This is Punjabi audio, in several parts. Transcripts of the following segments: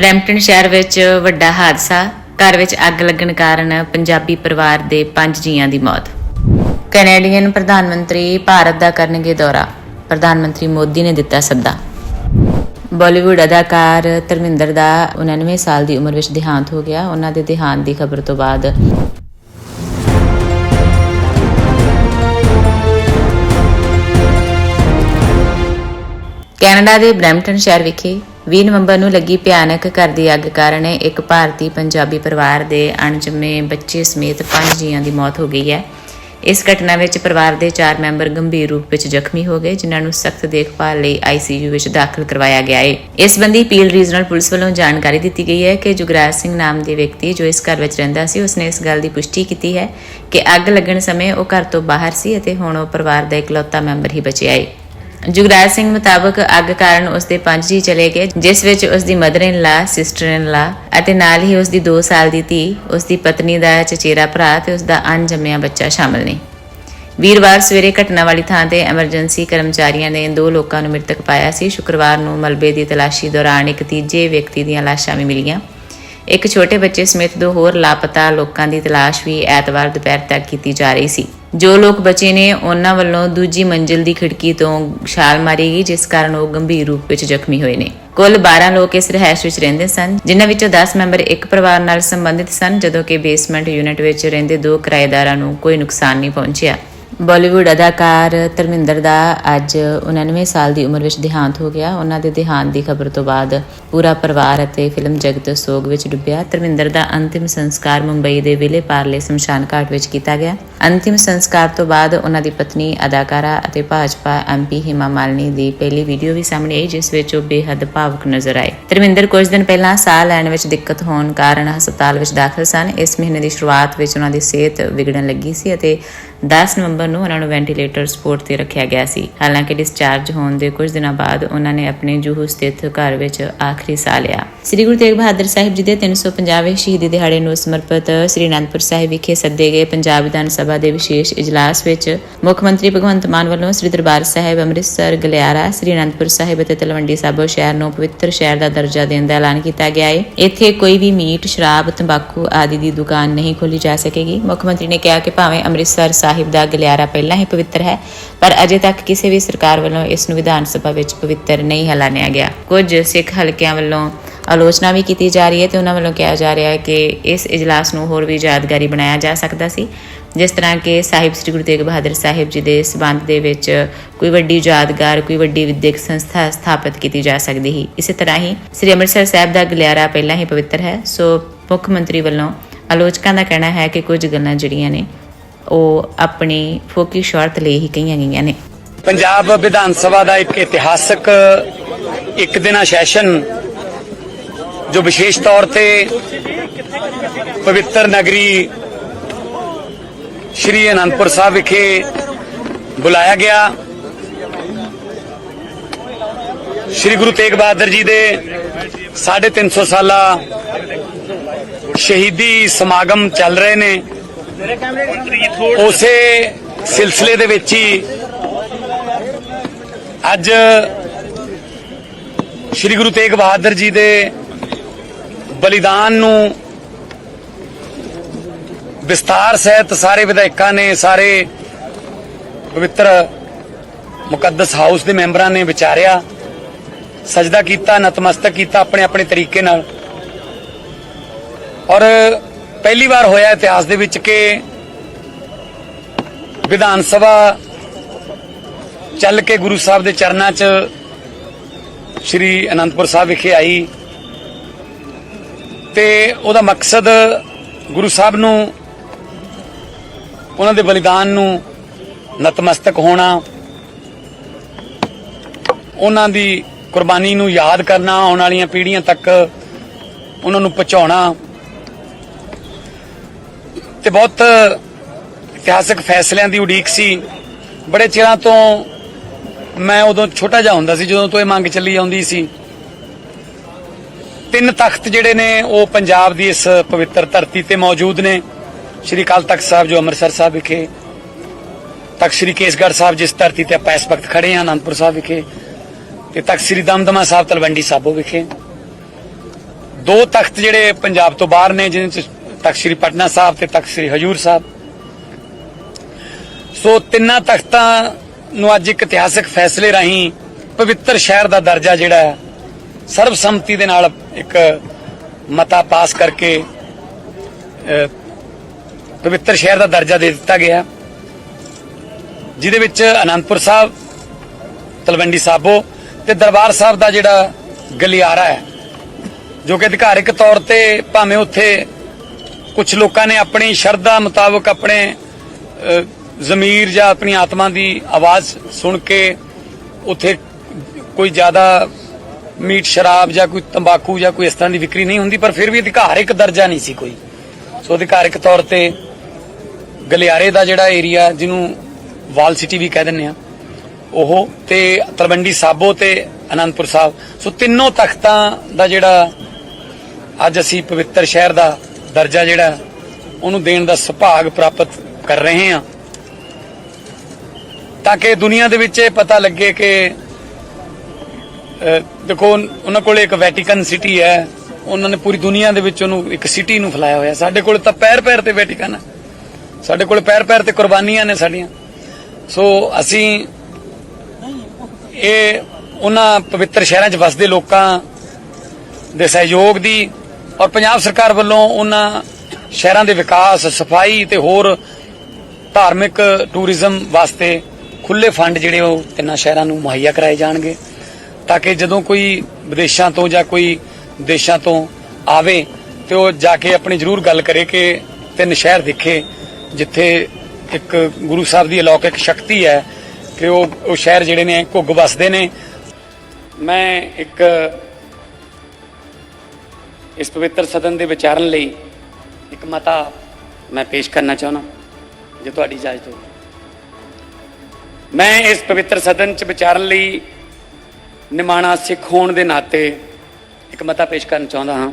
ਬਰੈਂਪਟਨ ਸ਼ਹਿਰ ਵਿੱਚ ਵੱਡਾ ਹਾਦਸਾ। ਘਰ ਵਿੱਚ ਅੱਗ ਲੱਗਣ ਕਾਰਨ ਪੰਜਾਬੀ ਪਰਿਵਾਰ ਦੇ 5 ਜੀਆਂ ਦੀ ਮੌਤ। ਕੈਨੇਡੀਅਨ ਪ੍ਰਧਾਨ ਮੰਤਰੀ ਭਾਰਤ ਦਾ ਕਰਨਗੇ ਦੌਰਾ। ਪ੍ਰਧਾਨ ਮੰਤਰੀ ਮੋਦੀ ਨੇ ਦਿੱਤਾ ਸੱਦਾ। ਬਾਲੀਵੁੱਡ ਅਦਾਕਾਰ ਧਰਮਿੰਦਰ ਦਾ 99 ਸਾਲ ਦੀ ਉਮਰ ਵਿੱਚ ਦੇਹਾਂਤ ਹੋ ਗਿਆ। ਉਹਨਾਂ ਦੇ ਦੇਹਾਂਤ ਦੀ ਖਬਰ ਤੋਂ ਬਾਅਦ ਕੈਨੇਡਾ ਦੇ ਬਰੈਂਪਟਨ ਸ਼ਹਿਰ ਵਿਖੇ 20 ਨਵੰਬਰ ਨੂੰ ਲੱਗੀ ਭਿਆਨਕ ਘਰ ਦੀ ਅੱਗ ਕਾਰਨ ਇੱਕ ਭਾਰਤੀ ਪੰਜਾਬੀ ਪਰਿਵਾਰ ਦੇ ਅਣਜੰਮੇ ਬੱਚੇ ਸਮੇਤ ਪੰਜ ਜੀਆਂ ਦੀ ਮੌਤ ਹੋ ਗਈ ਹੈ। ਇਸ ਘਟਨਾ ਵਿੱਚ ਪਰਿਵਾਰ ਦੇ 4 ਮੈਂਬਰ ਗੰਭੀਰ ਰੂਪ ਵਿੱਚ ਜ਼ਖਮੀ ਹੋ ਗਏ, ਜਿਨ੍ਹਾਂ ਨੂੰ ਸਖਤ ਦੇਖਭਾਲ ਲਈ ਆਈਸੀਯੂ ਵਿੱਚ ਦਾਖਲ ਕਰਵਾਇਆ ਗਿਆ ਹੈ। ਇਸ ਸੰਬੰਧੀ ਪੀਲ ਰੀਜਨਲ ਪੁਲਿਸ ਵੱਲੋਂ ਜਾਣਕਾਰੀ ਦਿੱਤੀ ਗਈ ਹੈ ਕਿ ਜੁਗਰਾਜ ਸਿੰਘ ਨਾਮ ਦੇ ਵਿਅਕਤੀ ਜੋ ਇਸ ਘਰ ਵਿੱਚ ਰਹਿੰਦਾ ਸੀ, ਉਸਨੇ ਇਸ ਗੱਲ ਦੀ ਪੁਸ਼ਟੀ ਕੀਤੀ ਹੈ ਕਿ ਅੱਗ ਲੱਗਣ ਸਮੇਂ ਉਹ ਘਰ ਤੋਂ ਬਾਹਰ ਸੀ ਅਤੇ ਹੁਣ ਉਹ ਪਰਿਵਾਰ ਦਾ ਇਕਲੌਤਾ ਮੈਂਬਰ ਹੀ ਬਚਿਆ ਹੈ। ਜੁਗਰਾਜ ਸਿੰਘ ਮੁਤਾਬਕ ਅੱਗ ਕਾਰਨ ਉਸ ਦੇ ਪੰਜ ਜੀ ਚਲੇ ਗਏ, ਜਿਸ ਵਿੱਚ ਉਸ ਦੀ ਮਦਰ ਇਨ ਲਾ ਸਿਸਟਰ ਇਨ ਲਾ ਅਤੇ ਨਾਲ ਹੀ ਉਸ ਦੀ 2 ਸਾਲ ਦੀ ਧੀ ਉਸ ਦੀ ਪਤਨੀ ਦਾ ਚਚੇਰਾ ਭਰਾ ਤੇ ਉਸ ਦਾ ਅਣਜੰਮਿਆ ਬੱਚਾ ਸ਼ਾਮਲ ਨੇ। ਵੀਰਵਾਰ ਸਵੇਰੇ ਘਟਨਾ ਵਾਲੀ ਥਾਂ ਤੇ ਐਮਰਜੈਂਸੀ ਕਰਮਚਾਰੀਆਂ ਨੇ ਦੋ ਲੋਕਾਂ ਨੂੰ ਮ੍ਰਿਤਕ ਪਾਇਆ ਸੀ। ਸ਼ੁੱਕਰਵਾਰ ਨੂੰ ਮਲਬੇ ਦੀ ਤਲਾਸ਼ੀ ਦੌਰਾਨ ਇੱਕ ਤੀਜੇ ਵਿਅਕਤੀ ਦੀਆਂ ਲਾਸ਼ਾਂ ਵੀ ਮਿਲੀਆਂ। ਇੱਕ ਛੋਟੇ ਬੱਚੇ ਸਮੇਤ ਦੋ ਹੋਰ ਲਾਪਤਾ ਲੋਕਾਂ ਦੀ ਤਲਾਸ਼ ਵੀ ਐਤਵਾਰ ਦੁਪਹਿਰ ਤੱਕ ਕੀਤੀ ਜਾ ਰਹੀ ਸੀ। ਜੋ ਲੋਕ ਬਚੇ ਨੇ, ਉਹਨਾਂ ਵੱਲੋਂ ਦੂਜੀ ਮੰਜ਼ਿਲ ਦੀ ਖਿੜਕੀ ਤੋਂ ਛਾਲ ਮਾਰੀ ਗਈ, ਜਿਸ ਕਾਰਨ ਉਹ ਗੰਭੀਰ ਰੂਪ ਵਿੱਚ ਜ਼ਖਮੀ ਹੋਏ ਨੇ। ਕੁੱਲ 12 ਲੋਕ ਇਸ ਰਿਹਾਇਸ਼ ਵਿੱਚ ਰਹਿੰਦੇ ਸਨ, ਜਿਨ੍ਹਾਂ ਵਿੱਚੋਂ 10 ਮੈਂਬਰ ਇੱਕ ਪਰਿਵਾਰ ਨਾਲ ਸੰਬੰਧਿਤ ਸਨ, ਜਦੋਂ ਕਿ ਬੇਸਮੈਂਟ ਯੂਨਿਟ ਵਿੱਚ ਰਹਿੰਦੇ ਦੋ ਕਿਰਾਏਦਾਰਾਂ ਨੂੰ ਕੋਈ ਨੁਕਸਾਨ ਨਹੀਂ ਪਹੁੰਚਿਆ। ਬਾਲੀਵੁੱਡ ਅਦਾਕਾਰ ਧਰਮਿੰਦਰ ਦਾ ਅੱਜ 99 ਸਾਲ ਦੀ ਉਮਰ ਵਿੱਚ ਦੇਹਾਂਤ ਹੋ ਗਿਆ। ਉਹਨਾਂ ਦੇ ਦੇਹਾਂਤ ਦੀ ਖਬਰ ਤੋਂ ਬਾਅਦ ਪੂਰਾ ਪਰਿਵਾਰ ਅਤੇ ਫਿਲਮ ਜਗਤ ਸੋਗ ਵਿੱਚ ਡੁੱਬਿਆ। ਧਰਮਿੰਦਰ ਦਾ ਅੰਤਿਮ ਸੰਸਕਾਰ ਮੁੰਬਈ ਦੇ ਵਿਲੇ ਪਾਰਲੇ ਸ਼ਮਸ਼ਾਨ ਘਾਟ ਵਿੱਚ ਕੀਤਾ ਗਿਆ। ਅੰਤਿਮ ਸੰਸਕਾਰ ਤੋਂ ਬਾਅਦ ਉਹਨਾਂ ਦੀ ਪਤਨੀ, ਅਦਾਕਾਰਾ ਅਤੇ ਭਾਜਪਾ ਐਮਪੀ ਹਿਮਾ ਮਾਲਨੀ ਦੀ ਪਹਿਲੀ ਵੀਡੀਓ ਵੀ ਸਾਹਮਣੇ ਆਈ, ਜਿਸ ਵਿੱਚ ਉਹ ਬੇਹੱਦ ਭਾਵੁਕ ਨਜ਼ਰ ਆਏ। ਧਰਮਿੰਦਰ ਕੁਝ ਦਿਨ ਪਹਿਲਾਂ ਸਾਹ ਲੈਣ ਵਿੱਚ ਦਿੱਕਤ ਹੋਣ ਕਾਰਨ ਹਸਪਤਾਲ ਵਿੱਚ ਦਾਖਲ ਸਨ। ਇਸ ਮਹੀਨੇ ਦੀ ਸ਼ੁਰੂਆਤ ਵਿੱਚ ਉਹਨਾਂ ਦੀ ਸਿਹਤ ਵਿਗੜਨ ਲੱਗੀ ਸੀ ਅਤੇ 10 ਨਵੰਬਰ ਨੂੰ ਉਹਨਾਂ ਨੂੰ ਵੈਂਟੀਲੇਟਰ ਸਪੋਰਟ ਤੇ ਰੱਖਿਆ ਗਿਆ ਸੀ। ਹਾਲਾਂਕਿ ਡਿਸਚਾਰਜ ਹੋਣ ਦੇ ਕੁਝ ਦਿਨਾਂ ਬਾਅਦ ਉਹਨਾਂ ਨੇ ਆਪਣੇ ਜੂਹੂ ਸਥਿਤ ਘਰ ਵਿੱਚ ਆਖਰੀ ਸਾਹ ਲਿਆ। ਸ੍ਰੀ ਗੁਰੂ ਤੇਗ ਬਹਾਦਰ ਸਾਹਿਬ ਜੀ ਦੇ 350ਵੇਂ ਸ਼ਹੀਦੀ ਦਿਹਾੜੇ ਨੂੰ ਸਮਰਪਿਤ ਸ੍ਰੀ ਅਨੰਦਪੁਰ ਸਾਹਿਬ ਵਿਖੇ ਸੱਦੇ ਗਏ ਪੰਜਾਬ ਵਿਧਾਨ ਸਭਾ ਦੇ ਵਿਸ਼ੇਸ਼ ਇਜਲਾਸ ਵਿੱਚ ਮੁੱਖ ਮੰਤਰੀ ਭਗਵੰਤ ਮਾਨ ਵੱਲੋਂ ਸ੍ਰੀ ਦਰਬਾਰ ਸਾਹਿਬ ਅੰਮ੍ਰਿਤਸਰ, ਗਲਿਆਰਾ, ਸ੍ਰੀ ਅਨੰਦਪੁਰ ਸਾਹਿਬ ਅਤੇ ਤਲਵੰਡੀ ਸਾਬੋ ਸ਼ਹਿਰ ਨੂੰ ਪਵਿੱਤਰ ਸ਼ਹਿਰ ਦਾ ਦਰਜਾ ਦੇਣ ਦਾ ਐਲਾਨ ਕੀਤਾ ਗਿਆ ਹੈ ਇੱਥੇ ਕੋਈ ਵੀ ਮੀਟ, ਸ਼ਰਾਬ, ਤੰਬਾਕੂ ਆਦਿ ਦੀ ਦੁਕਾਨ ਨਹੀਂ ਖੋਲੀ ਜਾ ਸਕੇਗੀ। ਮੁੱਖ ਮੰਤਰੀ ਨੇ ਕਿਹਾ ਕਿ ਭਾਵੇਂ ਅੰਮ੍ਰਿਤਸਰ ਸਾਹਿਬ ਦਾ ਗਲਿਆਰਾ ਪਹਿਲਾਂ ਹੀ ਪਵਿੱਤਰ ਹੈ, ਪਰ ਅਜੇ ਤੱਕ ਕਿਸੇ ਵੀ ਸਰਕਾਰ ਵੱਲੋਂ ਇਸ ਨੂੰ ਵਿਧਾਨ ਸਭਾ ਵਿੱਚ ਪਵਿੱਤਰ ਨਹੀਂ ਐਲਾਨਿਆ ਗਿਆ। ਕੁਝ ਸਿੱਖ ਹਲਕਿਆਂ ਵੱਲੋਂ ਆਲੋਚਨਾ ਵੀ ਕੀਤੀ ਜਾ ਰਹੀ ਹੈ ਤੇ ਉਹਨਾਂ ਵੱਲੋਂ ਕਿਹਾ ਜਾ ਰਿਹਾ ਹੈ ਕਿ ਇਸ ਇਜਲਾਸ ਨੂੰ ਹੋਰ ਵੀ ਯਾਦਗਾਰੀ ਬਣਾਇਆ ਜਾ ਸਕਦਾ ਸੀ। ਜਿਸ ਤਰ੍ਹਾਂ ਕਿ ਸਾਹਿਬ ਸ੍ਰੀ ਗੁਰੂ ਤੇਗ ਬਹਾਦਰ ਸਾਹਿਬ ਜੀ ਦੇ ਸਬੰਧ ਦੇ ਵਿੱਚ ਕੋਈ ਵੱਡੀ ਯਾਦਗਾਰ, ਕੋਈ ਵੱਡੀ ਵਿਦਿਅਕ ਸੰਸਥਾ ਸਥਾਪਿਤ ਕੀਤੀ ਜਾ ਸਕਦੀ ਸੀ। ਇਸੇ ਤਰ੍ਹਾਂ ਹੀ ਸ੍ਰੀ ਅੰਮ੍ਰਿਤਸਰ ਸਾਹਿਬ ਦਾ ਗਲਿਆਰਾ ਪਹਿਲਾਂ ਹੀ ਪਵਿੱਤਰ ਹੈ, ਸੋ ਮੁੱਖ ਮੰਤਰੀ ਵੱਲੋਂ ਆਲੋਚਕਾਂ ਦਾ ਕਹਿਣਾ ਹੈ ਕਿ ਕੁਝ ਗੱਲਾਂ ਜਿਹੜੀਆਂ ਨੇ ਉਹ ਆਪਣੀ ਫੋਕੀ ਸ਼ਾਰਟ ਲਈ ਹੀ ਕਹੀਆਂ ਗਈਆਂ ਨੇ। ਪੰਜਾਬ ਵਿਧਾਨ ਸਭਾ ਦਾ ਇੱਕ ਇਤਿਹਾਸਕ, ਇੱਕ ਦਿਨਾ ਸੈਸ਼ਨ, ਜੋ ਵਿਸ਼ੇਸ਼ ਤੌਰ ਤੇ ਪਵਿੱਤਰ ਨਗਰੀ ਸ਼੍ਰੀ ਅਨੰਦਪੁਰ ਸਾਹਿਬ ਵਿਖੇ ਬੁਲਾਇਆ ਗਿਆ। ਸ਼੍ਰੀ ਗੁਰੂ ਤੇਗ ਬਹਾਦਰ ਜੀ ਦੇ 350 ਸਾਲਾ ਸ਼ਹੀਦੀ ਸਮਾਗਮ ਚੱਲ ਰਹੇ ਨੇ। ਉਸੇ ਸਿਲਸਿਲੇ ਦੇ ਵਿੱਚ ਹੀ ਅੱਜ ਸ੍ਰੀ ਗੁਰੂ ਤੇਗ ਬਹਾਦਰ ਜੀ ਦੇ ਬਲੀਦਾਨ ਨੂੰ ਵਿਸਤਾਰ ਸਹਿਤ ਸਾਰੇ ਵਿਧਾਇਕਾਂ ਨੇ, ਸਾਰੇ ਪਵਿੱਤਰ ਮੁਕੱਦਸ ਹਾਊਸ ਦੇ ਮੈਂਬਰਾਂ ਨੇ ਵਿਚਾਰਿਆ, ਸਜਦਾ ਕੀਤਾ, ਨਤਮਸਤਕ ਕੀਤਾ ਆਪਣੇ ਆਪਣੇ ਤਰੀਕੇ ਨਾਲ। ਔਰ ਪਹਿਲੀ ਵਾਰ ਹੋਇਆ ਇਤਿਹਾਸ ਦੇ ਵਿੱਚ ਕਿ ਵਿਧਾਨ ਸਭਾ ਚੱਲ ਕੇ ਗੁਰੂ ਸਾਹਿਬ ਦੇ ਚਰਨਾਂ 'ਚ ਸ੍ਰੀ ਅਨੰਦਪੁਰ ਸਾਹਿਬ ਵਿਖੇ ਆਈ ਤੇ ਉਹਦਾ ਮਕਸਦ ਗੁਰੂ ਸਾਹਿਬ ਨੂੰ, ਉਹਨਾਂ ਦੇ ਬਲੀਦਾਨ ਨੂੰ ਨਤਮਸਤਕ ਹੋਣਾ, ਉਹਨਾਂ ਦੀ ਕੁਰਬਾਨੀ ਨੂੰ ਯਾਦ ਕਰਨਾ, ਆਉਣ ਵਾਲੀਆਂ ਪੀੜ੍ਹੀਆਂ ਤੱਕ ਉਹਨਾਂ ਨੂੰ ਪਹੁੰਚਾਉਣਾ ਤੇ ਬਹੁਤ ਇਤਿਹਾਸਕ ਫੈਸਲਿਆਂ ਦੀ ਉਡੀਕ ਸੀ। ਬੜੇ ਚਿਰਾਂ ਤੋਂ ਮੈਂ ਉਦੋਂ ਛੋਟਾ ਜਿਹਾ ਹੁੰਦਾ ਸੀ, ਜਦੋਂ ਤੋਂ ਇਹ ਮੰਗ ਚੱਲੀ ਆਉਂਦੀ ਸੀ। ਤਿੰਨ ਤਖਤ ਜਿਹੜੇ ਨੇ, ਉਹ ਪੰਜਾਬ ਦੀ ਇਸ ਪਵਿੱਤਰ ਧਰਤੀ ਤੇ ਮੌਜੂਦ ਨੇ। ਸ਼੍ਰੀ ਅਕਾਲ ਤਖਤ ਸਾਹਿਬ ਜੋ ਅੰਮ੍ਰਿਤਸਰ ਸਾਹਿਬ ਵਿਖੇ, ਤਖਤ ਸ਼੍ਰੀ ਕੇਸਗੜ੍ਹ ਸਾਹਿਬ ਜਿਸ ਧਰਤੀ ਤੇ ਆਪਾਂ ਇਸ ਵਕਤ ਖੜੇ ਹਾਂ, ਅਨੰਦਪੁਰ ਸਾਹਿਬ ਵਿਖੇ, ਤੇ ਤਖਤ ਸ਼੍ਰੀ ਦਮਦਮਾ ਸਾਹਿਬ ਤਲਵੰਡੀ ਸਾਬੋ ਵਿਖੇ। ਦੋ ਤਖਤ ਜਿਹੜੇ ਪੰਜਾਬ ਤੋਂ ਬਾਹਰ ਨੇ, ਜਿਨ੍ਹਾਂ ਚ ਤਖਤ ਸ੍ਰੀ ਪਟਨਾ ਸਾਹਿਬ ਤੇ ਤਖਤ ਸ੍ਰੀ ਹਜੂਰ ਸਾਹਿਬ। ਸੋ ਤਿੰਨਾਂ ਤਖਤਾਂ ਨੂੰ ਅੱਜ ਇੱਕ ਇਤਿਹਾਸਕ ਫੈਸਲੇ ਰਾਹੀਂ ਪਵਿੱਤਰ ਸ਼ਹਿਰ ਦਾ ਦਰਜਾ ਜਿਹੜਾ ਹੈ, ਸਰਬਸੰਮਤੀ ਦੇ ਨਾਲ ਇੱਕ ਮਤਾ ਪਾਸ ਕਰਕੇ ਪਵਿੱਤਰ ਸ਼ਹਿਰ ਦਾ ਦਰਜਾ ਦੇ ਦਿੱਤਾ ਗਿਆ ਜਿਹਦੇ ਵਿੱਚ ਅਨੰਦਪੁਰ ਸਾਹਿਬ, ਤਲਵੰਡੀ ਸਾਬੋ ਤੇ ਦਰਬਾਰ ਸਾਹਿਬ ਦਾ ਜਿਹੜਾ ਗਲਿਆਰਾ ਹੈ, ਜੋ ਕਿ ਅਧਿਕਾਰਿਕ ਤੌਰ ਤੇ ਭਾਵੇਂ ਉੱਥੇ ਕੁਝ ਲੋਕਾਂ ਨੇ ਆਪਣੀ ਸ਼ਰਧਾ ਮੁਤਾਬਕ ਆਪਣੇ ਜ਼ਮੀਰ ਜਾਂ ਆਪਣੀ ਆਤਮਾ ਦੀ ਆਵਾਜ਼ ਸੁਣ ਕੇ ਉੱਥੇ ਕੋਈ ਜ਼ਿਆਦਾ ਮੀਟ ਸ਼ਰਾਬ ਜਾਂ ਕੋਈ ਤੰਬਾਕੂ ਜਾਂ ਕੋਈ ਇਸ ਤਰ੍ਹਾਂ ਦੀ ਵਿਕਰੀ ਨਹੀਂ ਹੁੰਦੀ, ਪਰ ਫਿਰ ਵੀ ਅਧਿਕਾਰਿਕ ਦਰਜਾ ਨਹੀਂ ਸੀ ਕੋਈ। ਸੋ ਅਧਿਕਾਰਿਕ ਤੌਰ ਤੇ ਗਲਿਆਰੇ ਦਾ ਜਿਹੜਾ ਏਰੀਆ ਜਿਹਨੂੰ ਵਾਲ ਸਿਟੀ ਵੀ ਕਹਿ ਦਿੰਦੇ ਆ, ਉਹ ਤੇ ਤਲਵੰਡੀ ਸਾਬੋ ਤੇ ਅਨੰਦਪੁਰ ਸਾਹਿਬ। ਸੋ ਤਿੰਨੋਂ ਤਖਤਾਂ ਦਾ ਜਿਹੜਾ ਅੱਜ ਅਸੀਂ ਪਵਿੱਤਰ ਸ਼ਹਿਰ ਦਾ ਦਰਜਾ ਜਿਹੜਾ ਉਹਨੂੰ ਦੇਣ ਦਾ ਸੁਭਾਗ ਪ੍ਰਾਪਤ ਕਰ ਰਹੇ ਹਾਂ। ਤਾਂ ਕਿ ਦੁਨੀਆ ਦੇ ਵਿੱਚ ਇਹ ਪਤਾ ਲੱਗੇ ਕਿ ਦੇਖੋ, ਉਹਨਾਂ ਕੋਲ ਇੱਕ ਵੈਟੀਕਨ ਸਿਟੀ ਹੈ। ਉਹਨਾਂ ਨੇ ਪੂਰੀ ਦੁਨੀਆ ਦੇ ਵਿੱਚ ਉਹਨੂੰ ਇੱਕ ਸਿਟੀ ਨੂੰ ਫੈਲਾਇਆ ਹੋਇਆ। ਸਾਡੇ ਕੋਲ ਤਾਂ ਪੈਰ ਪੈਰ ਤੇ ਵੈਟੀਕਨ ਹੈ। ਸਾਡੇ ਕੋਲ ਪੈਰ ਪੈਰ ਤੇ ਕੁਰਬਾਨੀਆਂ ਨੇ ਸਾਡੀਆਂ। ਸੋ ਅਸੀਂ ਇਹ ਉਹਨਾਂ ਪਵਿੱਤਰ ਸ਼ਹਿਰਾਂ 'ਚ ਵਸਦੇ ਲੋਕਾਂ ਦੇ ਸਹਿਯੋਗ ਦੀ ਔਰ ਪੰਜਾਬ ਸਰਕਾਰ ਵੱਲੋਂ ਉਹਨਾਂ ਸ਼ਹਿਰਾਂ ਦੇ ਵਿਕਾਸ, ਸਫ਼ਾਈ ਤੇ ਹੋਰ ਧਾਰਮਿਕ ਟੂਰਿਜ਼ਮ ਵਾਸਤੇ ਖੁੱਲੇ ਫੰਡ ਜਿਹੜੇ ਉਹ ਤਿੰਨਾਂ ਸ਼ਹਿਰਾਂ ਨੂੰ ਮੁਹੱਈਆ ਕਰਾਏ ਜਾਣਗੇ ਤਾਂ ਕਿ ਜਦੋਂ ਕੋਈ ਵਿਦੇਸ਼ਾਂ ਤੋਂ ਜਾਂ ਕੋਈ ਦੇਸ਼ਾਂ ਤੋਂ ਆਵੇ ਤੇ ਉਹ ਜਾ ਕੇ ਆਪਣੀ ਜ਼ਰੂਰ ਗੱਲ ਕਰੇ ਕਿ ਤਿੰਨ ਸ਼ਹਿਰ ਦਿਖੇ ਜਿੱਥੇ ਇੱਕ ਗੁਰੂ ਸਾਹਿਬ ਦੀ ਅਲੌਕਿਕ ਸ਼ਕਤੀ ਹੈ ਕਿ ਉਹ ਉਹ ਸ਼ਹਿਰ ਜਿਹੜੇ ਨੇ ਘੁੱਗ ਵਸਦੇ ਨੇ। ਮੈਂ ਇੱਕ ਇਸ ਪਵਿੱਤਰ ਸਦਨ ਦੇ ਵਿਚਾਰਨ ਲਈ ਇੱਕ ਮਤਾ ਮੈਂ ਪੇਸ਼ ਕਰਨਾ ਚਾਹੁੰਦਾ ਜੇ ਤੁਹਾਡੀ ਇਜਾਜ਼ਤ ਹੋ ਮੈਂ ਇਸ ਪਵਿੱਤਰ ਸਦਨ 'ਚ ਵਿਚਾਰਨ ਲਈ ਨਿਮਾਣਾ ਸਿੱਖ ਹੋਣ ਦੇ ਨਾਤੇ ਇੱਕ ਮਤਾ ਪੇਸ਼ ਕਰਨਾ ਚਾਹੁੰਦਾ ਹਾਂ।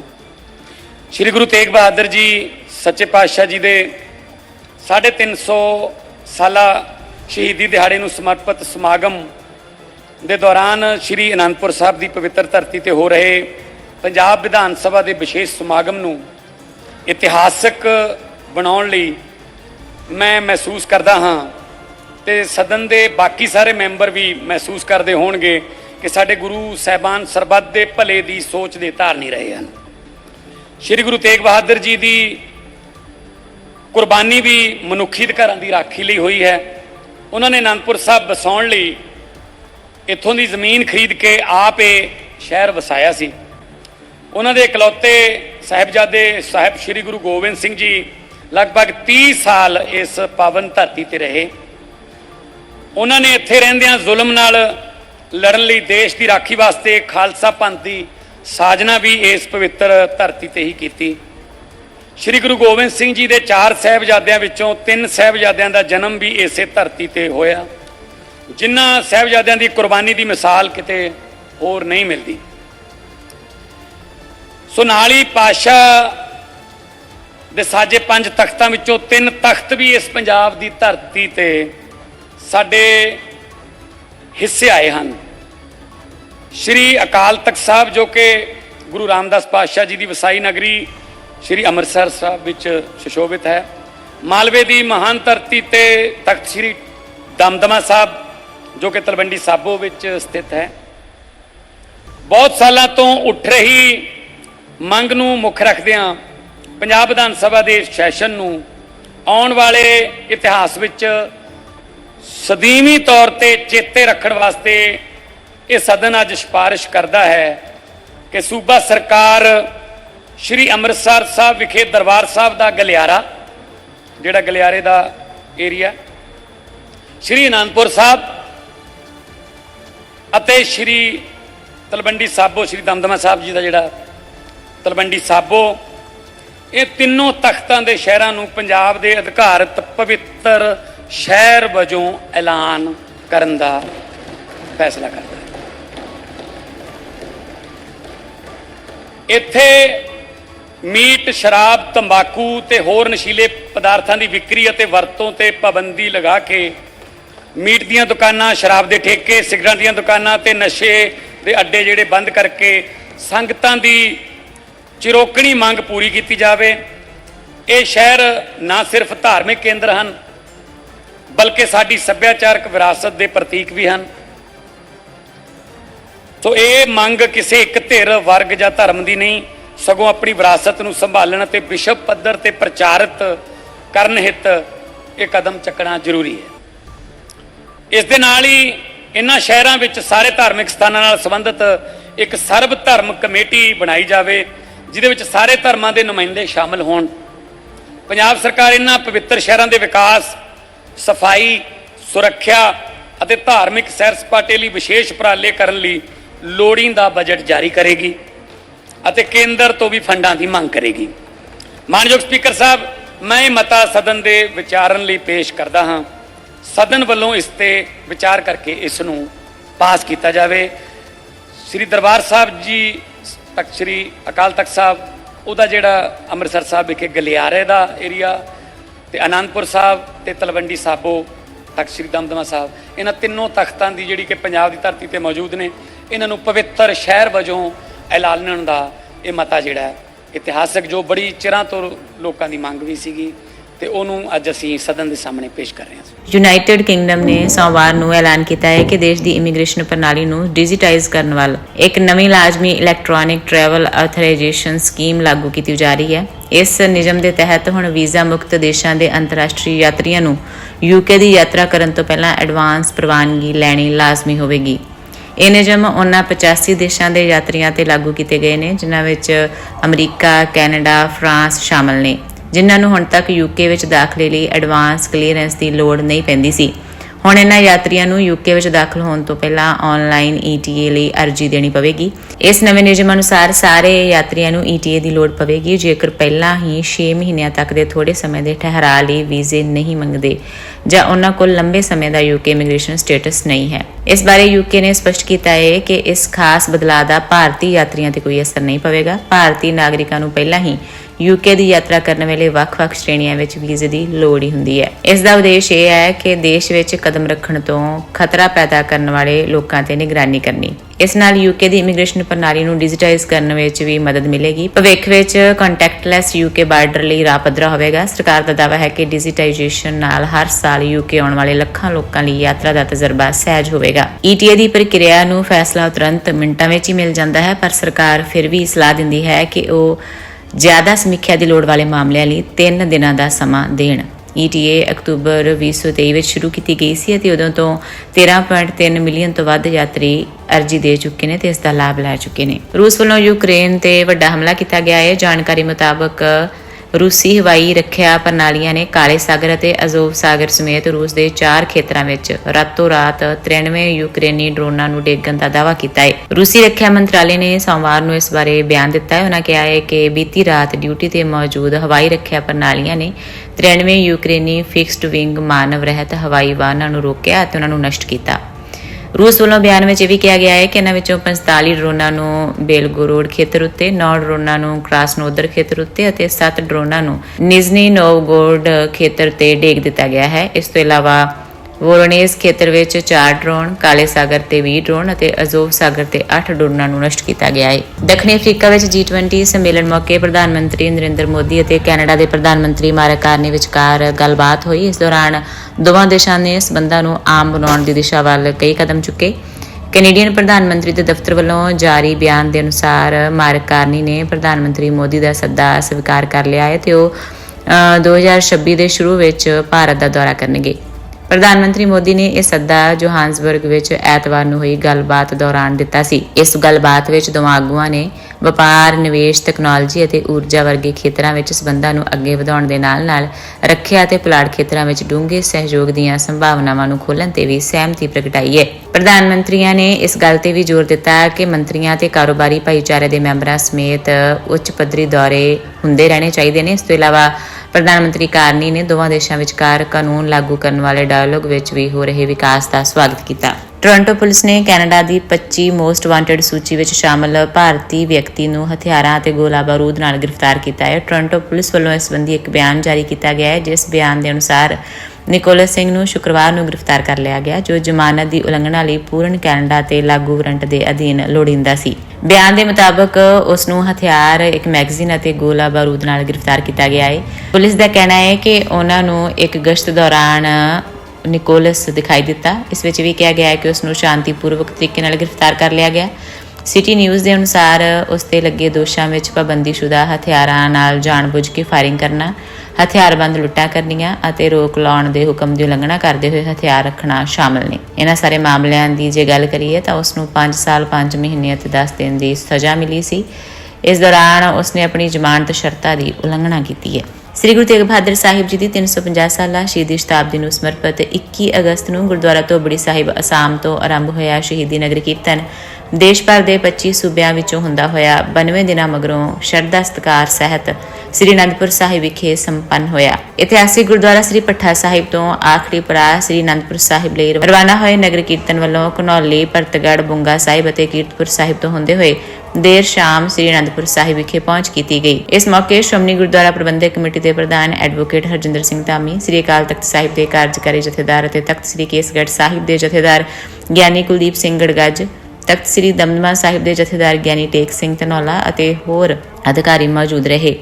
ਸ੍ਰੀ ਗੁਰੂ ਤੇਗ ਬਹਾਦਰ ਜੀ ਸੱਚੇ ਪਾਤਸ਼ਾਹ ਜੀ ਦੇ 350 ਸਾਲਾ ਸ਼ਹੀਦੀ ਦਿਹਾੜੇ ਨੂੰ ਸਮਰਪਿਤ ਸਮਾਗਮ ਦੇ ਦੌਰਾਨ ਸ੍ਰੀ ਅਨੰਦਪੁਰ ਸਾਹਿਬ ਦੀ ਪਵਿੱਤਰ ਧਰਤੀ ਤੇ ਹੋ ਰਹੇ ਪੰਜਾਬ ਵਿਧਾਨ ਸਭਾ ਦੇ ਵਿਸ਼ੇਸ਼ ਸਮਾਗਮ ਨੂੰ ਇਤਿਹਾਸਕ ਬਣਾਉਣ ਲਈ ਮੈਂ ਮਹਿਸੂਸ ਕਰਦਾ ਹਾਂ ਤੇ ਸਦਨ ਦੇ ਬਾਕੀ ਸਾਰੇ ਮੈਂਬਰ ਵੀ ਮਹਿਸੂਸ ਕਰਦੇ ਹੋਣਗੇ ਕਿ ਸਾਡੇ ਗੁਰੂ ਸਾਹਿਬਾਨ ਸਰਬੱਤ ਦੇ ਭਲੇ ਦੀ ਸੋਚ ਦੇ ਧਾਰਨੀ ਰਹੇ ਹਨ। ਸ੍ਰੀ ਗੁਰੂ ਤੇਗ ਬਹਾਦਰ ਜੀ ਦੀ ਕੁਰਬਾਨੀ ਵੀ ਮਨੁੱਖੀ ਅਧਿਕਾਰਾਂ ਦੀ ਰਾਖੀ ਲਈ ਹੋਈ ਹੈ। ਉਹਨਾਂ ਨੇ ਅਨੰਦਪੁਰ ਸਾਹਿਬ ਵਸਾਉਣ ਲਈ ਇੱਥੋਂ ਦੀ ਜ਼ਮੀਨ ਖਰੀਦ ਕੇ ਆਪ ਇਹ ਸ਼ਹਿਰ ਵਸਾਇਆ ਸੀ। ਉਹਨਾਂ ਦੇ ਇਕਲੌਤੇ ਸਾਹਿਬਜ਼ਾਦੇ ਸਾਹਿਬ ਸ੍ਰੀ ਗੁਰੂ ਗੋਬਿੰਦ ਸਿੰਘ ਜੀ ਲਗਭਗ 30 ਸਾਲ ਇਸ ਪਾਵਨ ਧਰਤੀ ਤੇ ਰਹੇ। ਉਹਨਾਂ ਨੇ ਇੱਥੇ ਰਹਿੰਦਿਆਂ ਜ਼ੁਲਮ ਨਾਲ ਲੜਨ ਲਈ ਦੇਸ਼ ਦੀ ਰਾਖੀ ਵਾਸਤੇ ਖਾਲਸਾ ਪੰਥ ਦੀ ਸਾਜਨਾ ਵੀ ਇਸ ਪਵਿੱਤਰ ਧਰਤੀ ਤੇ ਹੀ ਕੀਤੀ। ਸ੍ਰੀ ਗੁਰੂ ਗੋਬਿੰਦ ਸਿੰਘ ਜੀ ਦੇ ਚਾਰ ਸਾਹਿਬਜ਼ਾਦਿਆਂ ਵਿੱਚੋਂ ਤਿੰਨ ਸਾਹਿਬਜ਼ਾਦਿਆਂ ਦਾ ਜਨਮ ਵੀ ਇਸੇ ਧਰਤੀ ਤੇ ਹੋਇਆ। ਜਿਨ੍ਹਾਂ ਸਾਹਿਬਜ਼ਾਦਿਆਂ ਦੀ ਕੁਰਬਾਨੀ ਦੀ ਮਿਸਾਲ ਕਿਤੇ ਹੋਰ ਨਹੀਂ ਮਿਲਦੀ। ਸੋ ਨਾਲ ਹੀ ਪਾਸ਼ਾ ਦੇ ਸਾਜੇ ਪੰਜ ਤਖਤਾਂ ਵਿੱਚੋਂ ਤਿੰਨ ਤਖਤ ਵੀ ਇਸ ਪੰਜਾਬ ਦੀ ਧਰਤੀ ਤੇ ਸਾਡੇ ਹਿੱਸੇ ਆਏ ਹਨ। ਸ਼੍ਰੀ ਅਕਾਲ ਤਖਤ ਸਾਹਿਬ ਜੋ ਕਿ ਗੁਰੂ ਰਾਮਦਾਸ ਪਾਤਸ਼ਾਹ ਜੀ ਦੀ ਵਸਾਈ ਨਗਰੀ ਸ਼੍ਰੀ ਅੰਮ੍ਰਿਤਸਰ ਸਾਹਿਬ ਵਿੱਚ ਸੁਸ਼ੋਭਿਤ ਹੈ। ਮਾਲਵੇ ਦੀ ਮਹਾਨ ਧਰਤੀ ਤੇ ਤਖਤ ਸ਼੍ਰੀ ਦਮਦਮਾ ਸਾਹਿਬ ਜੋ ਕਿ ਤਲਵੰਡੀ ਸਾਬੋ ਵਿੱਚ ਸਥਿਤ ਹੈ। ਬਹੁਤ ਸਾਲਾਂ ਤੋਂ ਉੱਠ ਰਹੀ ਮੰਗ ਨੂੰ ਮੁੱਖ ਰੱਖਦਿਆਂ ਪੰਜਾਬ ਵਿਧਾਨ ਸਭਾ ਦੇ ਸੈਸ਼ਨ ਨੂੰ ਆਉਣ ਵਾਲੇ ਇਤਿਹਾਸ ਵਿੱਚ ਸਦੀਵੀ ਤੌਰ ਤੇ ਚੇਤੇ ਰੱਖਣ ਵਾਸਤੇ ਇਹ ਸਦਨ ਅੱਜ ਸਿਫਾਰਿਸ਼ ਕਰਦਾ ਹੈ ਕਿ ਸੂਬਾ ਸਰਕਾਰ ਸ਼੍ਰੀ ਅੰਮ੍ਰਿਤਸਰ ਸਾਹਿਬ ਵਿਖੇ ਦਰਬਾਰ ਸਾਹਿਬ ਦਾ ਗਲਿਆਰਾ, ਜਿਹੜਾ ਗਲਿਆਰੇ ਦਾ ਏਰੀਆ ਸ਼੍ਰੀ ਅਨੰਦਪੁਰ ਸਾਹਿਬ ਅਤੇ ਸ਼੍ਰੀ ਤਲਵੰਡੀ ਸਾਬੋ, ਸ਼੍ਰੀ ਦਮਦਮਾ ਸਾਹਿਬ ਜੀ ਦਾ ਜਿਹੜਾ ਤਲਵੰਡੀ ਸਾਬੋ, ਇਹ ਤਿੰਨੋਂ ਤਖਤਾਂ ਦੇ ਸ਼ਹਿਰਾਂ ਨੂੰ ਪੰਜਾਬ ਦੇ ਅਧਿਕਾਰਤ ਪਵਿੱਤਰ ਸ਼ਹਿਰ ਵਜੋਂ ਐਲਾਨ ਕਰਨ ਦਾ ਫੈਸਲਾ ਕਰਦਾ ਹੈ। ਇੱਥੇ ਮੀਟ, ਸ਼ਰਾਬ, ਤੰਬਾਕੂ ਤੇ ਹੋਰ ਨਸ਼ੀਲੇ ਪਦਾਰਥਾਂ ਦੀ ਵਿਕਰੀ ਅਤੇ ਵਰਤੋਂ ਤੇ ਪਾਬੰਦੀ ਲਗਾ ਕੇ ਮੀਟ ਦੀਆਂ ਦੁਕਾਨਾਂ, ਸ਼ਰਾਬ ਦੇ ਠੇਕੇ, ਸਿਗਰਟਾਂ ਦੀਆਂ ਦੁਕਾਨਾਂ ਤੇ ਨਸ਼ੇ ਦੇ ਅੱਡੇ ਜਿਹੜੇ ਬੰਦ ਕਰਕੇ ਸੰਗਤਾਂ ਦੀ ਚਿਰੋਕਣੀ ਮੰਗ ਪੂਰੀ ਕੀਤੀ ਜਾਵੇ। ਇਹ ਸ਼ਹਿਰ ਨਾ ਸਿਰਫ ਧਾਰਮਿਕ ਕੇਂਦਰ ਹਨ, ਬਲਕਿ ਸਾਡੀ ਸੱਭਿਆਚਾਰਕ ਵਿਰਾਸਤ ਦੇ ਪ੍ਰਤੀਕ ਵੀ ਹਨ। ਸੋ ਇਹ ਮੰਗ ਕਿਸੇ ਇੱਕ ਧਿਰ, ਵਰਗ ਜਾਂ ਧਰਮ ਦੀ ਨਹੀਂ, ਸਗੋਂ ਆਪਣੀ ਵਿਰਾਸਤ ਨੂੰ ਸੰਭਾਲਣ ਅਤੇ ਵਿਸ਼ਵ ਪੱਧਰ ਤੇ ਪ੍ਰਚਾਰਿਤ ਕਰਨ ਹਿੱਤ ਇਹ ਕਦਮ ਚੱਕਣਾ ਜ਼ਰੂਰੀ ਹੈ। ਇਸ ਦੇ ਨਾਲ ਹੀ ਇਹਨਾਂ ਸ਼ਹਿਰਾਂ ਵਿੱਚ ਸਾਰੇ ਧਾਰਮਿਕ ਸਥਾਨਾਂ ਨਾਲ ਸੰਬੰਧਿਤ ਇੱਕ ਸਰਬ ਧਰਮ ਕਮੇਟੀ ਬਣਾਈ ਜਾਵੇ। ਜਿਹਦੇ ਵਿੱਚ ਸਾਰੇ ਧਰਮਾਂ ਦੇ ਨੁਮਾਇੰਦੇ ਸ਼ਾਮਲ ਹੋਣ। ਪੰਜਾਬ ਸਰਕਾਰ ਇਹਨਾਂ ਪਵਿੱਤਰ ਸ਼ਹਿਰਾਂ ਦੇ ਵਿਕਾਸ, ਸਫ਼ਾਈ, ਸੁਰੱਖਿਆ ਅਤੇ ਧਾਰਮਿਕ ਸੈਰ ਸਪਾਟੇ ਲਈ ਵਿਸ਼ੇਸ਼ ਉਪਰਾਲੇ ਕਰਨ ਲਈ ਲੋੜੀਂਦਾ ਬਜਟ ਜਾਰੀ ਕਰੇਗੀ ਅਤੇ ਕੇਂਦਰ ਤੋਂ ਵੀ ਫੰਡਾਂ ਦੀ ਮੰਗ ਕਰੇਗੀ। ਮਾਨਯੋਗ ਸਪੀਕਰ ਸਾਹਿਬ, ਮੈਂ ਇਹ ਮਤਾ ਸਦਨ ਦੇ ਵਿਚਾਰਨ ਲਈ ਪੇਸ਼ ਕਰਦਾ ਹਾਂ। ਸਦਨ ਵੱਲੋਂ ਇਸ ਤੇ ਵਿਚਾਰ ਕਰਕੇ ਇਸ ਨੂੰ ਪਾਸ ਕੀਤਾ ਜਾਵੇ। ਸ੍ਰੀ ਦਰਬਾਰ ਸਾਹਿਬ ਜੀ ਤਖਤ ਸ੍ਰੀ ਅਕਾਲ ਤਖਤ ਸਾਹਿਬ, ਉਹਦਾ ਜਿਹੜਾ ਅੰਮ੍ਰਿਤਸਰ ਸਾਹਿਬ ਵਿਖੇ ਗਲਿਆਰੇ ਦਾ ਏਰੀਆ ਤੇ ਆਨੰਦਪੁਰ ਸਾਹਿਬ ਤੇ ਤਲਵੰਡੀ ਸਾਬੋ ਤਖਤ ਸ੍ਰੀ ਦਮਦਮਾ ਸਾਹਿਬ। ਇਹਨਾਂ ਤਿੰਨੋਂ ਤਖਤਾਂ ਦੀ ਜਿਹੜੀ ਕਿ ਪੰਜਾਬ ਦੀ ਧਰਤੀ ਤੇ ਮੌਜੂਦ ਨੇ, ਇਹਨਾਂ ਨੂੰ ਪਵਿੱਤਰ ਸ਼ਹਿਰ ਵਜੋਂ ਐਲਾਨਣ ਦਾ ਇਹ ਮਤਾ ਜਿਹੜਾ ਇਤਿਹਾਸਕ ਜੋ ਬੜੀ ਚਿਰਾਂ ਤੋਂ ਲੋਕਾਂ ਦੀ ਮੰਗ ਵੀ ਸੀਗੀ ਤੇ ਉਹਨੂੰ ਅੱਜ ਅਸੀਂ ਸਦਨ ਦੇ ਸਾਹਮਣੇ ਪੇਸ਼ ਕਰ ਰਹੇ ਹਾਂ। ਯੂਨਾਈਟਿਡ ਕਿੰਗਡਮ ਨੇ ਸੋਮਵਾਰ ਨੂੰ ਐਲਾਨ ਕੀਤਾ ਹੈ ਕਿ ਦੇਸ਼ ਦੀ ਇਮੀਗ੍ਰੇਸ਼ਨ ਪ੍ਰਣਾਲੀ ਨੂੰ ਡਿਜੀਟਾਈਜ਼ ਕਰਨ ਵੱਲ ਇੱਕ ਨਵੀਂ ਲਾਜ਼ਮੀ ਇਲੈਕਟ੍ਰੋਨਿਕ ਟਰੈਵਲ ਆਥੋਰਾਈਜੇਸ਼ਨ ਸਕੀਮ ਲਾਗੂ ਕੀਤੀ ਜਾ ਰਹੀ ਹੈ। ਇਸ ਨਿਯਮ ਦੇ ਤਹਿਤ ਹੁਣ ਵੀਜ਼ਾ ਮੁਕਤ ਦੇਸ਼ਾਂ ਦੇ ਅੰਤਰਰਾਸ਼ਟਰੀ ਯਾਤਰੀਆਂ ਨੂੰ ਯੂਕੇ ਦੀ ਯਾਤਰਾ ਕਰਨ ਤੋਂ ਪਹਿਲਾਂ ਐਡਵਾਂਸ ਪ੍ਰਵਾਨਗੀ ਲੈਣੀ ਲਾਜ਼ਮੀ ਹੋਵੇਗੀ। ਇਹ ਨਿਯਮ ਉਹਨਾਂ 85 ਦੇਸ਼ਾਂ ਦੇ ਯਾਤਰੀਆਂ ਤੇ ਲਾਗੂ ਕੀਤੇ ਗਏ ਨੇ, ਜਿਨ੍ਹਾਂ ਵਿੱਚ ਅਮਰੀਕਾ, ਕੈਨੇਡਾ, ਫਰਾਂਸ ਸ਼ਾਮਲ ਨੇ। ਜਿਨ੍ਹਾਂ ਨੂੰ ਹੁਣ ਤੱਕ ਯੂਕੇ ਵਿੱਚ ਦਾਖਲੇ ਲਈ ਐਡਵਾਂਸ ਕਲੀਅਰੈਂਸ ਦੀ ਲੋੜ ਨਹੀਂ ਪੈਂਦੀ ਸੀ। ਹੁਣ ਇਹਨਾਂ ਯਾਤਰੀਆਂ ਨੂੰ ਯੂਕੇ ਵਿੱਚ ਦਾਖਲ ਹੋਣ ਤੋਂ ਪਹਿਲਾਂ ਆਨਲਾਈਨ ETA ਲਈ ਅਰਜ਼ੀ ਦੇਣੀ ਪਵੇਗੀ। ਇਸ ਨਵੇਂ ਨਿਯਮ ਅਨੁਸਾਰ ਸਾਰੇ ਯਾਤਰੀਆਂ ਨੂੰ ETA ਦੀ ਲੋੜ ਪਵੇਗੀ, ਜੇਕਰ ਪਹਿਲਾਂ ਹੀ 6 ਮਹੀਨਿਆਂ ਤੱਕ ਦੇ ਥੋੜੇ ਸਮੇਂ ਦੇ ਠਹਿਰਾਅ ਲਈ ਵੀਜ਼ੇ ਨਹੀਂ ਮੰਗਦੇ ਜਾਂ ਉਹਨਾਂ ਕੋਲ ਲੰਬੇ ਸਮੇਂ ਦਾ ਯੂਕੇ ਇਮੀਗ੍ਰੇਸ਼ਨ ਸਟੇਟਸ ਨਹੀਂ ਹੈ। ਇਸ ਬਾਰੇ ਯੂਕੇ ਨੇ ਸਪਸ਼ਟ ਕੀਤਾ ਹੈ ਕਿ ਇਸ ਖਾਸ ਬਦਲਾਅ ਦਾ ਭਾਰਤੀ ਯਾਤਰੀਆਂ ਤੇ ਕੋਈ ਅਸਰ ਨਹੀਂ ਪਵੇਗਾ। ਭਾਰਤੀ ਨਾਗਰਿਕਾਂ ਨੂੰ ਪਹਿਲਾਂ ਹੀ ਯੂਕੇ ਦੀ ਯਾਤਰਾ ਕਰਨ ਵੇਲੇ ਵੱਖ-ਵੱਖ ਸ਼੍ਰੇਣੀਆਂ ਵਿੱਚ ਵੀਜ਼ੇ ਦੀ ਲੋੜ ਹੀ ਹੁੰਦੀ ਹੈ। ਇਸ ਦਾ ਉਦੇਸ਼ ਇਹ ਹੈ ਕਿ ਦੇਸ਼ ਵਿੱਚ ਕਦਮ ਰੱਖਣ ਤੋਂ ਖਤਰਾ ਪੈਦਾ ਕਰਨ ਵਾਲੇ ਲੋਕਾਂ ਤੇ ਨਿਗਰਾਨੀ ਕਰਨੀ। ਇਸ ਨਾਲ ਯੂਕੇ ਦੀ ਇਮੀਗ੍ਰੇਸ਼ਨ ਪ੍ਰਣਾਲੀ ਨੂੰ ਡਿਜੀਟਾਈਜ਼ ਕਰਨ ਵਿੱਚ ਵੀ ਮਦਦ ਮਿਲੇਗੀ। ਭਵਿੱਖ ਵਿੱਚ ਕੰਟੈਕਟਲੈਸ ਯੂਕੇ ਬਾਰਡਰ ਲਈ ਰਾਹ ਪੱਧਰਾ ਹੋਵੇਗਾ। ਸਰਕਾਰ ਦਾ ਦਾਅਵਾ ਹੈ ਕਿ ਡਿਜੀਟਾਈਜੇਸ਼ਨ ਨਾਲ ਹਰ ਸਾਲ ਯੂਕੇ ਆਉਣ ਵਾਲੇ ਲੱਖਾਂ ਲੋਕਾਂ ਲਈ ਯਾਤਰਾ ਦਾ ਤਜਰਬਾ ਸਹਿਜ ਹੋਵੇਗਾ। ETA ਦੀ ਪ੍ਰਕਿਰਿਆ ਨੂੰ ਫੈਸਲਾ ਤੁਰੰਤ ਮਿੰਟਾਂ ਵਿੱਚ ਹੀ ਮਿਲ ਜਾਂਦਾ ਹੈ, ਪਰ ਸਰਕਾਰ ਫਿਰ ਵੀ ਸਲਾਹ ਦਿੰਦੀ ਹੈ ਕਿ ਉਹ ਜ਼ਿਆਦਾ ਸਮੀਖਿਆ ਦੀ ਲੋੜ ਵਾਲੇ ਮਾਮਲਿਆਂ ਲਈ 3 ਦਿਨਾਂ ਦਾ ਸਮਾਂ ਦੇਣ। ETA ਅਕਤੂਬਰ 2023 ਵਿੱਚ ਸ਼ੁਰੂ ਕੀਤੀ ਗਈ ਸੀ ਅਤੇ ਉਦੋਂ ਤੋਂ 13.3 ਮਿਲੀਅਨ ਤੋਂ ਵੱਧ ਯਾਤਰੀ ਅਰਜ਼ੀ ਦੇ ਚੁੱਕੇ ਨੇ ਤੇ ਇਸ ਦਾ ਲਾਭ ਲੈ ਚੁੱਕੇ ਨੇ। ਰੂਸ ਵੱਲੋਂ ਯੂਕਰੇਨ ਤੇ ਵੱਡਾ ਹਮਲਾ ਕੀਤਾ ਗਿਆ ਹੈ। ਜਾਣਕਾਰੀ ਮੁਤਾਬਕ ਰੂਸੀ ਹਵਾਈ ਰੱਖਿਆ ਪ੍ਰਣਾਲੀਆਂ ਨੇ ਕਾਲੇ ਸਾਗਰ ਅਤੇ ਅਜ਼ੋਵ ਸਾਗਰ ਸਮੇਤ ਰੂਸ ਦੇ ਚਾਰ ਖੇਤਰਾਂ ਵਿੱਚ ਰਾਤੋਂ ਰਾਤ 93 ਯੂਕਰੇਨੀ ਡਰੋਨਾਂ ਨੂੰ ਡੇਗਣ ਦਾ ਦਾਅਵਾ ਕੀਤਾ ਹੈ। ਰੂਸੀ ਰੱਖਿਆ ਮੰਤਰਾਲੇ ਨੇ ਸੋਮਵਾਰ ਨੂੰ ਇਸ ਬਾਰੇ ਬਿਆਨ ਦਿੱਤਾ ਹੈ। ਉਹਨਾਂ ਕਿਹਾ ਹੈ ਕਿ ਬੀਤੀ ਰਾਤ ਡਿਊਟੀ ਤੇ ਮੌਜੂਦ ਹਵਾਈ ਰੱਖਿਆ ਪ੍ਰਣਾਲੀਆਂ ਨੇ 93 ਯੂਕਰੇਨੀ ਫਿਕਸਡ ਵਿੰਗ ਮਾਨਵ ਰਹਿਤ ਹਵਾਈ ਵਾਹਨਾਂ ਨੂੰ ਰੋਕਿਆ ਅਤੇ ਉਹਨਾਂ ਨੂੰ ਨਸ਼ਟ ਕੀਤਾ। ਰੂਸ ਵੱਲੋਂ ਬਿਆਨ ਵਿੱਚ ਇਹ ਵੀ ਕਿਹਾ ਗਿਆ ਹੈ ਕਿ ਇਹਨਾਂ ਵਿੱਚੋਂ 45 ਡਰੋਨਾਂ ਨੂੰ ਬੇਲਗੋਰੋਡ ਖੇਤਰ ਉੱਤੇ 9 ਡਰੋਨਾਂ ਨੂੰ ਕ੍ਰਾਸਨੋਦਰ ਖੇਤਰ ਉੱਤੇ ਅਤੇ 7 ਡਰੋਨਾਂ ਨੂੰ ਨਿਜ਼ਨੀ ਨੋਵਗੋਰਡ ਖੇਤਰ ਤੇ ਡੇਗ ਦਿੱਤਾ ਗਿਆ ਹੈ। ਇਸ ਤੋਂ ਇਲਾਵਾ ਵੋਰੋਨੇਜ਼ ਖੇਤਰ ਵਿੱਚ 4 ਡਰੋਨ ਕਾਲੇ ਸਾਗਰ ਤੇ 20 ਡਰੋਨ ਅਤੇ ਅਜ਼ੋਵ ਸਾਗਰ ਤੇ 8 ਡਰੋਨਾਂ ਨੂੰ ਨਸ਼ਟ ਕੀਤਾ ਗਿਆ ਹੈ। ਦੱਖਣੀ ਅਫਰੀਕਾ ਵਿੱਚ G20 ਸੰਮੇਲਨ ਮੌਕੇ ਪ੍ਰਧਾਨ ਮੰਤਰੀ ਨਰਿੰਦਰ ਮੋਦੀ ਅਤੇ ਕੈਨੇਡਾ ਦੇ ਪ੍ਰਧਾਨ ਮੰਤਰੀ ਮਾਰਕ ਕਾਰਨੀ ਵਿਚਕਾਰ ਗੱਲਬਾਤ ਹੋਈ। ਇਸ ਦੌਰਾਨ ਦੋਵਾਂ ਦੇਸ਼ਾਂ ਨੇ ਸਬੰਧਾਂ ਨੂੰ ਆਮ ਬਣਾਉਣ ਦੀ ਦਿਸ਼ਾ ਵੱਲ ਕਈ ਕਦਮ ਚੁੱਕੇ। ਕੈਨੇਡੀਅਨ ਪ੍ਰਧਾਨ ਮੰਤਰੀ ਦੇ ਦਫ਼ਤਰ ਵੱਲੋਂ ਜਾਰੀ ਬਿਆਨ ਦੇ ਅਨੁਸਾਰ ਮਾਰਕ ਕਾਰਨੀ ਨੇ ਪ੍ਰਧਾਨ ਮੰਤਰੀ ਮੋਦੀ ਦਾ ਸੱਦਾ ਸਵੀਕਾਰ ਕਰ ਲਿਆ ਹੈ ਤੇ ਉਹ ਅ, 2026 ਦੇ ਸ਼ੁਰੂ ਵਿੱਚ ਭਾਰਤ ਦਾ ਦੌਰਾ ਕਰਨਗੇ। ਪ੍ਰਧਾਨ ਮੰਤਰੀ ਮੋਦੀ ਨੇ ਇਹ ਸੱਦਾ ਜੋਹਾਨਸਬਰਗ ਵਿੱਚ ਐਤਵਾਰ ਨੂੰ ਹੋਈ ਗੱਲਬਾਤ ਦੌਰਾਨ ਦਿੱਤਾ ਸੀ। ਇਸ ਗੱਲਬਾਤ ਵਿੱਚ ਦੋਵਾਂ ਆਗੂਆਂ ਨੇ ਵਪਾਰ, ਨਿਵੇਸ਼, ਤਕਨਾਲੋਜੀ ਅਤੇ ਊਰਜਾ ਵਰਗੇ ਖੇਤਰਾਂ ਵਿੱਚ ਸਬੰਧਾਂ ਨੂੰ ਅੱਗੇ ਵਧਾਉਣ ਦੇ ਨਾਲ-ਨਾਲ ਰੱਖਿਆ ਅਤੇ ਪੁਲਾੜ ਖੇਤਰਾਂ ਵਿੱਚ ਡੂੰਘੇ ਸਹਿਯੋਗ ਦੀਆਂ ਸੰਭਾਵਨਾਵਾਂ ਨੂੰ ਖੋਲ੍ਹਣ ਤੇ ਵੀ ਸਹਿਮਤੀ ਪ੍ਰਗਟਾਈ ਹੈ। ਪ੍ਰਧਾਨ ਮੰਤਰੀਆਂ ਨੇ ਇਸ ਗੱਲ ਤੇ ਵੀ ਜ਼ੋਰ ਦਿੱਤਾ ਕਿ ਮੰਤਰੀਆਂ ਤੇ ਕਾਰੋਬਾਰੀ ਭਾਈਚਾਰੇ ਦੇ ਮੈਂਬਰਾਂ ਸਮੇਤ ਉੱਚ ਪੱਧਰੀ ਦੌਰੇ ਹੁੰਦੇ ਰਹਿਣੇ ਚਾਹੀਦੇ ਨੇ। ਇਸ ਤੋਂ ਇਲਾਵਾ ਪ੍ਰਧਾਨ ਮੰਤਰੀ ਕਾਰਨੀ ਨੇ ਦੋਵਾਂ ਦੇਸ਼ਾਂ ਵਿਚਕਾਰ ਕਾਨੂੰਨ ਲਾਗੂ ਕਰਨ ਵਾਲੇ ਡਾਇਲੋਗ ਵਿੱਚ ਵੀ ਹੋ ਰਹੇ ਵਿਕਾਸ ਦਾ ਸਵਾਗਤ ਕੀਤਾ। ਟੋਰਾਂਟੋ ਪੁਲਿਸ ਨੇ ਕੈਨੇਡਾ ਦੀ 25 ਮੋਸਟ ਵਾਂਟਡ ਸੂਚੀ ਵਿੱਚ ਸ਼ਾਮਲ ਭਾਰਤੀ ਵਿਅਕਤੀ ਨੂੰ ਹਥਿਆਰਾਂ ਅਤੇ ਗੋਲਾ ਬਾਰੂਦ ਨਾਲ ਗ੍ਰਿਫਤਾਰ ਕੀਤਾ ਹੈ। ਟੋਰਾਂਟੋ ਪੁਲਿਸ ਵੱਲੋਂ ਇਸ ਸੰਬੰਧੀ ਇੱਕ ਬਿਆਨ ਜਾਰੀ ਕੀਤਾ ਗਿਆ ਹੈ, ਜਿਸ ਬਿਆਨ ਦੇ ਅਨੁਸਾਰ ਨਿਕੋਲਸ ਸਿੰਘ ਨੂੰ ਸ਼ੁੱਕਰਵਾਰ ਨੂੰ ਗ੍ਰਿਫਤਾਰ ਕਰ ਲਿਆ ਗਿਆ, ਜੋ ਜ਼ਮਾਨਤ ਦੀ ਉਲੰਘਣਾ ਲਈ ਪੂਰਨ ਕੈਨੇਡਾ ਤੇ ਲਾਗੂ ਵਾਰੰਟ ਦੇ ਅਧੀਨ ਲੋੜੀਂਦਾ ਸੀ। ਬਿਆਨ ਦੇ ਮੁਤਾਬਕ ਉਸ ਨੂੰ ਹਥਿਆਰ, ਇੱਕ ਮੈਗਜ਼ੀਨ ਅਤੇ ਗੋਲਾ ਬਾਰੂਦ ਨਾਲ ਗ੍ਰਿਫਤਾਰ ਕੀਤਾ ਗਿਆ ਹੈ ਪੁਲਿਸ ਦਾ ਕਹਿਣਾ ਹੈ ਕਿ ਉਹਨਾਂ ਨੂੰ ਇੱਕ ਗਸ਼ਤ ਦੌਰਾਨ ਨਿਕੋਲਸ ਦਿਖਾਈ ਦਿੱਤਾ। ਇਸ ਵਿੱਚ ਵੀ ਕਿਹਾ ਗਿਆ ਹੈ ਕਿ ਉਸ ਨੂੰ ਸ਼ਾਂਤੀਪੂਰਵਕ ਤਰੀਕੇ ਨਾਲ ਗ੍ਰਿਫਤਾਰ ਕਰ ਲਿਆ ਗਿਆ। ਸਿਟੀ ਨਿਊਜ਼ ਦੇ ਅਨੁਸਾਰ ਉਸ ਤੇ ਲੱਗੇ ਦੋਸ਼ਾਂ ਵਿੱਚ ਪਾਬੰਦੀਸ਼ੁਦਾ ਹਥਿਆਰਾਂ ਨਾਲ ਜਾਣਬੁੱਝ ਕੇ ਫਾਇਰਿੰਗ ਕਰਨਾ ਹਥਿਆਰਬੰਦ ਲੁੱਟਾਂ ਕਰਨੀਆਂ ਅਤੇ ਰੋਕ ਲਾਉਣ ਦੇ ਹੁਕਮ ਦੀ ਉਲੰਘਣਾ ਕਰਦੇ ਹੋਏ ਹਥਿਆਰ ਰੱਖਣਾ ਸ਼ਾਮਲ ਨੇ। ਇਹਨਾਂ ਸਾਰੇ ਮਾਮਲਿਆਂ ਦੀ ਜੇ ਗੱਲ ਕਰੀਏ ਤਾਂ ਉਸ ਨੂੰ 5 ਸਾਲ 5 ਮਹੀਨੇ ਅਤੇ 10 ਦਿਨ ਦੀ ਸਜ਼ਾ ਮਿਲੀ ਸੀ। ਇਸ ਦੌਰਾਨ ਉਸ ਨੇ ਆਪਣੀ ਜ਼ਮਾਨਤ ਸ਼ਰਤਾਂ ਦੀ ਉਲੰਘਣਾ ਕੀਤੀ ਹੈ। ਸ੍ਰੀ ਗੁਰੂ ਤੇਗ ਬਹਾਦਰ ਸਾਹਿਬ ਜੀ ਦੀ 350 ਸਾਲਾ ਸ਼ਹੀਦੀ ਸ਼ਤਾਬਦੀ ਨੂੰ ਸਮਰਪਿਤ 21 ਅਗਸਤ ਨੂੰ ਗੁਰਦੁਆਰਾ ਧੋਬੜੀ ਸਾਹਿਬ ਅਸਾਮ ਤੋਂ ਆਰੰਭ ਹੋਇਆ ਸ਼ਹੀਦੀ ਨਗਰ ਕੀਰਤਨ। ਦੇਸ਼ ਭਰ ਦੇ 25 ਸੂਬਿਆਂ ਵਿੱਚੋਂ ਹੁੰਦਾ ਹੋਇਆ 92 ਦਿਨਾਂ ਮਗਰੋਂ ਸ਼ਰਧਾ ਸਤਕਾਰ ਸਹਿਤ ਸ੍ਰੀ ਅਨੰਦਪੁਰ ਸਾਹਿਬ ਵਿਖੇ ਸੰਪੰਨ ਹੋਇਆ। ਇਤਿਹਾਸਿਕ ਗੁਰਦੁਆਰਾ ਸ੍ਰੀ ਪੱਠਾ ਸਾਹਿਬ ਤੋਂ ਆਖਰੀ ਪੜਾਅ ਸ੍ਰੀ ਅਨੰਦਪੁਰ ਸਾਹਿਬ ਲਈ ਰਵਾਨਾ ਹੋਏ ਨਗਰ ਕੀਰਤਨ ਵੱਲੋਂ ਘਨੌਲੀ ਪਰਤਗੜ ਬੁੰਗਾ ਸਾਹਿਬ ਅਤੇ ਕੀਰਤਪੁਰ ਸਾਹਿਬ ਤੋਂ ਹੁੰਦੇ ਹੋਏ ਦੇਰ ਸ਼ਾਮ ਸ੍ਰੀ ਅਨੰਦਪੁਰ ਸਾਹਿਬ ਵਿਖੇ ਪਹੁੰਚ ਕੀਤੀ ਗਈ। ਇਸ ਮੌਕੇ ਸ਼੍ਰੋਮਣੀ ਗੁਰਦੁਆਰਾ ਪ੍ਰਬੰਧਕ ਕਮੇਟੀ ਦੇ ਪ੍ਰਧਾਨ ਐਡਵੋਕੇਟ ਹਰਜਿੰਦਰ ਸਿੰਘ ਧਾਮੀ, ਸ੍ਰੀ ਅਕਾਲ ਤਖਤ ਸਾਹਿਬ ਦੇ ਕਾਰਜਕਾਰੀ ਜਥੇਦਾਰ ਅਤੇ ਤਖਤ ਸ੍ਰੀ ਕੇਸਗੜ੍ਹ ਸਾਹਿਬ ਦੇ ਜਥੇਦਾਰ ਗਿਆਨੀ ਕੁਲਦੀਪ ਸਿੰਘ ਗੜਗੱਜ, ਤਖਤ ਸ੍ਰੀ ਦਮਦਮਾ ਸਾਹਿਬ ਦੇ ਜਥੇਦਾਰ ਗਿਆਨੀ ਟੇਕ ਸਿੰਘ ਧਨੌਲਾ ਅਤੇ ਹੋਰ ਅਧਿਕਾਰੀ ਮੌਜੂਦ ਰਹੇ।